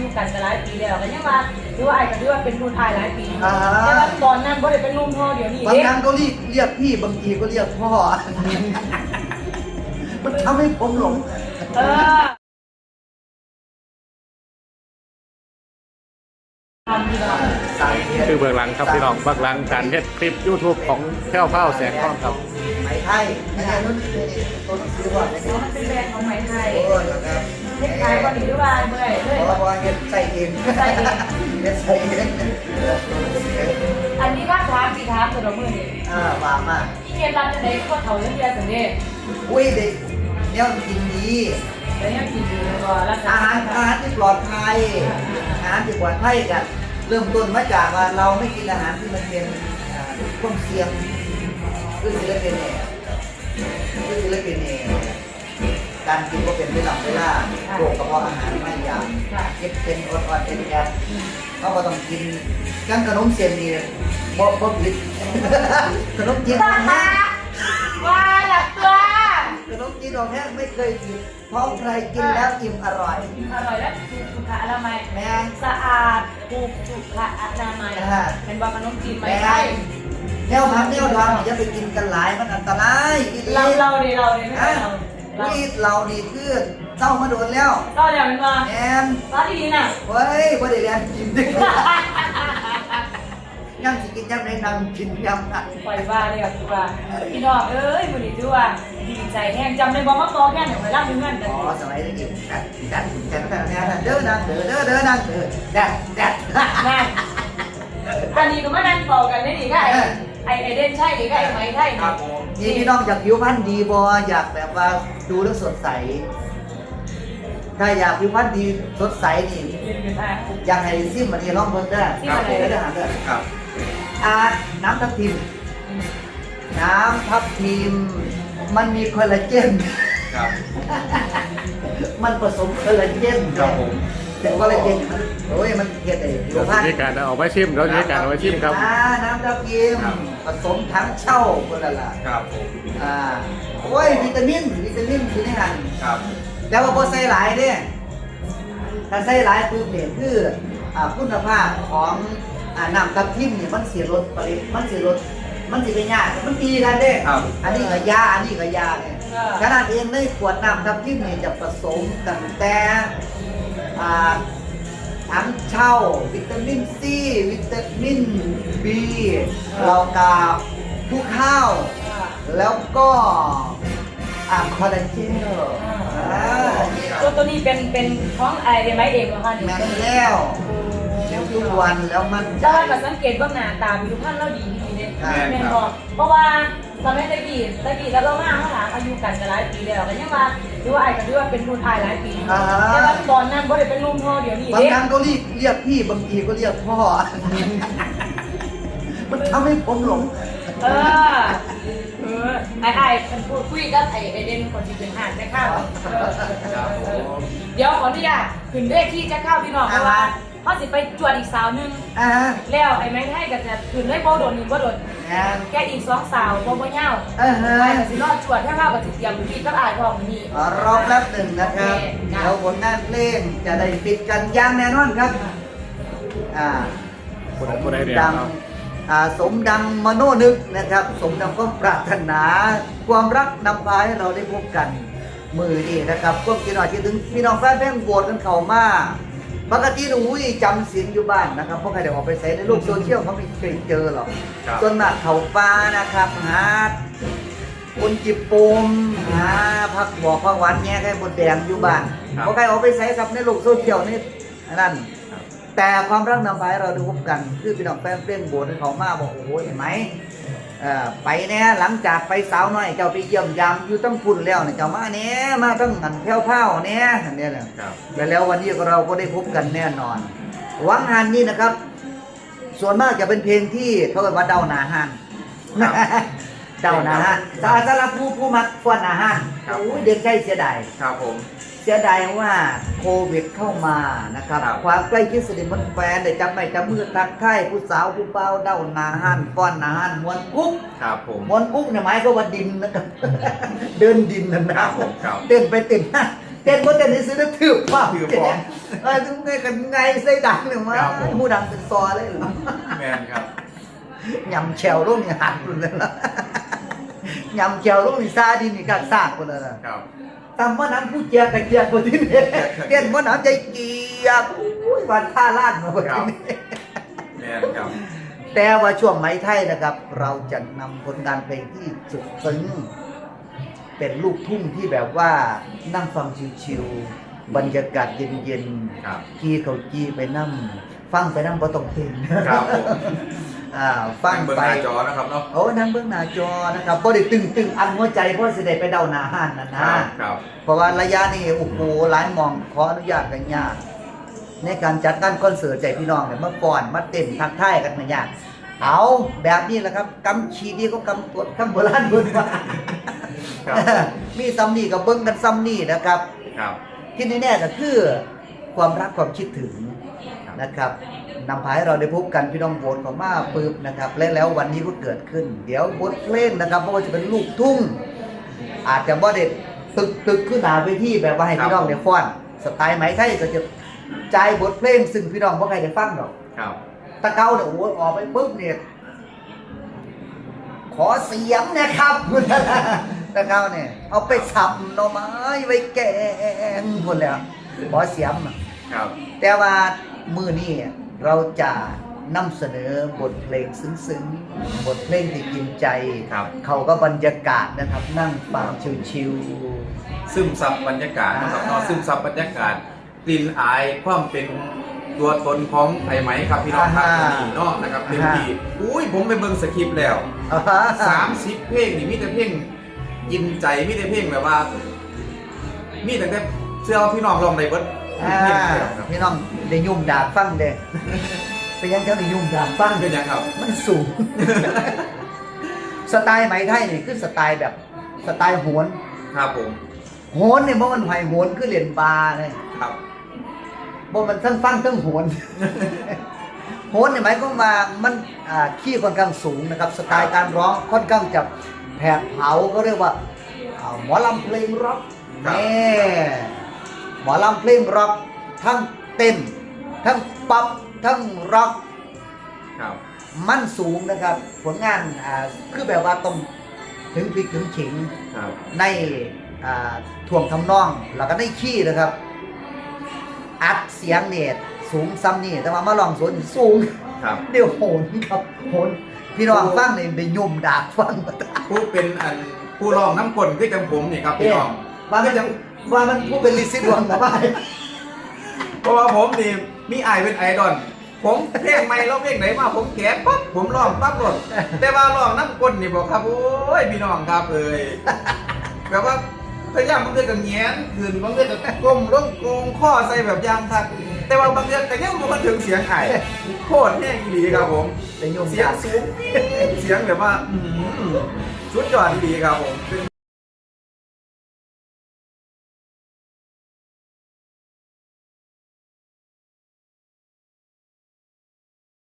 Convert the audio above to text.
ยุกันจะหลายปีแล้วก็ยังว่าถือว่าไอ้ก็ถือว่าเป็นรุ่นอายหลายปีอ่า แต่ว่าตอนนั้นบ่ได้เป็นรุ่นพ่อเดี๋ยวนี้บางเด็กครั้งก็เรียกเรียกพี่บางทีก็เรียกพ่อ มันทำให้ผมหลง เออทำดีกว่า สายเทียนคือเบื้องหลังครับพี่น้องเบื้องหลังการเฮ็ดคลิป YouTube ของแก้วเฝ้าแสงทองครับ ไหมไทยอันนี้นุ่นต้นซื้อว่าเนี่ยมันเป็นแบรนด์ของไหมไทย โอ้ยนะครับ เฮ็ดขายบ่ดีหรือว่าเมื่อยเลยเพราะว่าเฮ็ดใส่เองใส่เองเฮ็ดใส่เองอันนี้ว่าถามสิถามตัวละมื้อนี่อ่าว่ามาอีเฮ็ดร้านจะได้ก็เฒ่าจังเดียวซั่นเด้อุ้ยเด็กเนี่ยกินดีแล้วยังกินอยู่บ่รักษาอาหารอาหารที่ปลอดภัยอาหารที่ปลอดภัยกันเริ่มต้นมาจากว่าเราไม่กินอาหารที่มันเป็นอ่าต้มเสียงคือศิลปินเนี่ยคือศิลปินเนี่ย การกินก็เป็นเวลาเวลาโรคกระเพาะอาหารไม่ยากค่ะเก็บเป็นอดอดเป็นแอบเขาก็ต้องกินกันขนมเส้นนี่บ่บ่ผิดขนมจีนของแห้งว่าหลับตัวขนมจีนของแห้งไม่เคยผิดเพราะใครกินแล้วอิ่มอร่อย อร่อยและถูกสุขอนามัยแม่งสะอาดถูกสุขอนามัยอ่าเป็นว่าขนมจีนไหมแม่ใช่งแนวผักแนวดองอย่าไปกินกันหลายมันอันตรายอีหลีเราเราดิเราดิไม่อะใช่เราเรา วีดเรานี่คือเจ้ามาโดนแล้วก็เดี๋ยวมันมาแอนตอนที่น่ะเฮ้ยบ่ได้เรียนกินดึกยังสิกินยำในนังกินยำอะปล่อยว่าเลยกับคือว่าพี่น้องเอ้ยมือนี้ด้วยว่าดีใจแห้งจำในบอมะกอแค่ไหนไปรับเงินกันอ๋อสมัยนี้ดัดดัดดัดดัดดัดเด้อดังเด้อเด้อเด้อดังเด้อดัดดัดนั่นอันนี้ก็มานั่งเป่ากันได้ดีก็ไอ้ ไอ้ไอ้เด่นใช่หรือไอ้ไหมใช่ครับผมนี่พี่น้องอยากผิวพรรณดีบออยากแบบว่าดูแล้วสดใส ถ้าอยากผิวพรรณดีสดใสนี่อยากให้ซิมมันนี่ลองเบิ่งได้ซิมอะไรเด้อเด้อเด้อครับอ่าน้ำทับทิม น้ำทับทิม มันมีคอลลาเจน ครับมันผสมคอลลาเจนครับผมแต่คอลลาเจนมันโอ้ยมันเฮ็ดได้ผิเดี๋ยววพรรณมีการเอาไว้ชิมเดี๋ยวมีการเอาไว้ชิมครับอ่าน้ำทับทิมครับผ สมทั้งเช่าเพื่อนละครับผมอ่าโอ้ยวิตามินวิตามินอยู่ในหันครับแล้วก็บ่ใส่หลายเด้ถ้าใส่หลายปุ๊บเนี่ยคืออ่าคุณภาพของอ่าน้ำทับทิมเนี่ยมันสิลดปริมันสิลดมันสิเป็นยากมันตีกันเด้ครับอันนี้ก็ยา อันนี้ก็ยาเนี่ยขนาดเองในขวดน้ำทับทิมเนี่ยจะผสมกันแต่อ่า ทั้งเช่า วิตามินซี วิตามินบีเรากาผู้ข้าว แล้วก็อ่าคอลลาเจนอ่าตัวตัวนี้เป็นเป็นของไอ้เดไมเองเหรอคะนี่แม่นแล้วแล้วทุกวันแล้วมันใจ แต่ว่าก็สังเกตว่าหน้าตาผิวพรรณเราดีดีเด้อ่าแม่นบอกเพราะว่าตอนแรกตะกี้ตะกี้แล้วเรามาเขาถามอายุกันจะหลายปีแล้วก็ยังว่า ถือว่าไอ้ก็ถือว่าเป็นรุ่นอายหลายปีอ่า แต่ว่าตอนนั้นบ่ได้เป็นรุ่นพ่อเดี๋ยวนี้บางเด็กครั้งก็เรียกเรียกพี่บางทีก็เรียกพ่อ มันทำให้ผมหลง เออเออไอ้ไอ้เป็นพูดคุยกับไอ้ไอ้เด่นคนที่เป็นห่านจะเข้าเออเออเออเดี๋ยวขออนุญาตขึ้นเลขที่จะเข้าพี่น้องเพราะว่า เขาสิไปจวดอีกสาวหนึง อ่าแล้วไอ้แม่งให้ก็จะขึ้นเลยบ่โดนนี่บ่โดนงานแกอีกสองสาวบ่บ่ยาวเออฮะไปก็สิรอดจวดถ้าเข้าก็สิเตรียมพี่กับอายพร้อมนี่ขอรอบแป๊บหนึ่งนะครับโอเคครับแล้วผลงานเพลงจะได้ปิดกันอย่างแน่นอนครับ อ่า คนไหนคนใดเนี่ยดังครับอ่าสมดังมโนนึกนะครับ สมดังก็ปรารถนา ความรักนำพาให้เราได้พบกัน มือนี่นะครับก็คิดหน่อยคิดถึงพี่น้องแฟนเพลงโหวตกันเข้ามา ปกติหนูยจำศีลอยู่บ้านนะครับเพราะใครเดี๋ยวออกไปใส่ในโลกโซเชียลเขาไม่เคยเจอหรอกครับ ส่วนมากเขาปลานะครับหาคนจิบโปมหาพักบอกพักหวานแง่ไข่บดแดงอยู่บ้านครับเพราะใครออกไปใส่ครับในโลกโซเชียลนี่อันนั่น แต่ความรักนำพาให้เราได้พบกัน คือพี่น้องแฟนเพลงโบสถ์เขามาบอกโอ้โหเห็นไหมเอ่อ ไปแน่หลังจากไปสาวน้อยเจ้าไปเยี่ยมยามอยู่ตั้งพุ่นแล้วเนี่ยเจ้ามาแน่มาตั้งหันแพ้วเผาแน่อันเนี้ยแหละครับและแล้ววันนี้เราก็ได้พบกันแน่นอนหวังหันนี่นะครับ ส่วนมากจะเป็นเพลงที่เขาเรียกว่าเดาหนาหันครับเดาหนาหันสาสารับผู้ผู้มักฟ้อนหนาหันครับโอ้ยเด็กใจเสียดายครับผม เสียดายว่าโควิดเข้ามานะครับ ครับ ความใกล้ชิดสนิทมันแฟนได้จับไม่จับมือทักทายผู้สาวผู้เบาเด้าหนาหันฟ้อนหนาหันมวนกุ๊กครับผมมวนกุ๊กเนี่ยหมายก็ว่าดินนะครับ เดินดินนะนะครับผมครับ เต้นไปเต้นมาเเต้นบ่เต้นนี่ซื้อแล้วถืบว่าถือฟ้องเออถึงไงกันไงใส่ดังเนี่ยมาครับผม ผู้ดังเป็นซอเลยเหรอ แมนครับ ยำแชวลูกนี่หักคนเลยละยำแชวลูกนี่ซาดินนี่กักซากคนเลยล่ะครับ ตามว่าน้ำผู้เจียกระเจียกคนที่นี่เต้นว่าน้ำใจเกียกอุ้ยวันท่าลาดมาคนที่นี่แมนครับ แต่ว่าช่วงไม้ไทยนะครับ เราจะนำผลงานเพลงที่สุดซึ้งเป็นลูกทุ่งที่แบบว่านั่งฟังชิวๆบรรยากาศเย็นครับๆกี้เขากี้ไปนั่งฟังไปนั่งบ่ต้องเพลง ครับผม อ่าฟังเบิ่งไปหน้าจอนะครับเนาะโอ้นั่งเบื้องหน้าจอนะครับบ่ได้ตึงตึงอันหัวใจเพราะสิได้ไปเดาหน้าห้านนั่นคนะรับครับเพราะว่าระยะนี้โอ้โหหลายหมองขออนุญาตกันยาก ในการจัดการคอนเสิร์ตใจพี่น้องเนี่ยเมื่อก่อนมาเต้นทักทายกันมายากเอาแบบนี้แหละครับกำชีดีก็กำตัวกำโบราณเบิ่นว่าครับมีซัมนี่กับเบิ้งกันซัมนี่นะครับ ครับที่แน่ๆก็คือความรักความคิดถึงครับนะครับ นำพาให้เราได้พบกันพี่น้องโบนของมาปึ๊บนะครับและแล้ววันนี้ก็เกิดขึ้น เดี๋ยวบทเพลงนะครับเพราะว่าจะเป็นลูกทุ่ง อาจจะบ่ได้ตึกตึกขึ้นหนาไปที่แบบว่าให้พี่น้องได้ฟ้อนสไตล์ไหมไทยก็จะใจายบทเพลงซึ่งพี่น้องบ่ใครได้ฟังหรอกครับตะเกาเนี่ยโอ้ยออกไปปุ๊บเนี่ยขอเสียงนะครับตะเกาเนี่ยเอาไปสับหน่อไม้ไว้แกงคนแล้วขอเสียงน่ะครับ แต่ว่ามือนี้ เราจะนำเสนอบทเพลงซึ้งๆ บทเพลงที่กินใจ ครับ เขาก็บรรยากาศนะครับ นั่งฟังชิว ซึมซับบรรยากาศนะครับอ่าเนาะซึมซับบรรยากาศกลิ่นอายความเป็นตัวตนของไอ้ไหมครับพี่น้องครับอ่าตัวนี้เนาะนะครับเต็มที่อุ้ยผมไปเบิ่งสคริปต์แล้ว ๆอ่าฮะ สามสิบเพลงนี่มีแต่เพลงกินใจมีแต่เพลงแบบว่า มีแต่แต่เชื่อว่าพี่น้องลองได้เบิด อ่าเพลงเดียวครับพี่น้องได้ยุ่มดากฟังเด้เป็นยังเจ้าได้ยุ่มดากฟังเป็นยังครับ มันสูง สไตล์ไหมไทยนี่คือสไตล์แบบสไตล์โหนครับผมโหนเนี่ยบ่มันไหวโหนคือเล่นบาร์เลยครับบ่มันทั้งฟังทั้งโหนโหนเนี่ยหมายความว่ามันอ่าขี้ค่อนข้างสูงนะครับ สไตล์การร้องค่อนข้างจะแผดเผาก็เรียกว่าอ่าหมอลำเพลงร็อกครับนี่ห มอลำเพลงร็อกทั้งเต้น ทั้งป๊อปทั้งร็อกครับ มันสูงนะครับ ผลงานอ่าคือแบบว่าต้องถึงพริกถึงขิงครับในอ่าถ่วงทำนอง แล้วก็ในขี้นะครับ อัดเสียงเนี่ยสูงซ้ำนี่แต่ว่ามาลองสวนสูง ครับเดี๋ยวโหนครับโหนพี่น้องฟังเนี่ยได้ยุ่มดากฟังผู้เป็นอันผู้ร้องน้ำกลคือจังผมนี่ครับพี่น้องว่ามัน ว่ามันผู้เป็นลิซิดวงนะว่าเพราะว่าผมนี่มีไอายเป็นไอดอลผมเพลงใหม่ร้องเพลงไหนมาผมแกะปั๊บผมร้องปั๊บหมดแต่ว่าร้องน้ำกลนี่บอกครับโอ้ยพี่น้องครับเอ้ยแบบว่าพยายามบางเดือนก็แงนขึ้นบางเดือนก็ก้มลงโกงข้อใส่แบบยางทัก แต่ว่าบางเดือนแต่ยังมันถึงเสียงไอโคตรแห้งอีหลีครับผมได้ยุ่มเสียงดากสูงเสียงแบบว่าอื้อหือสุดยอดดีครับผม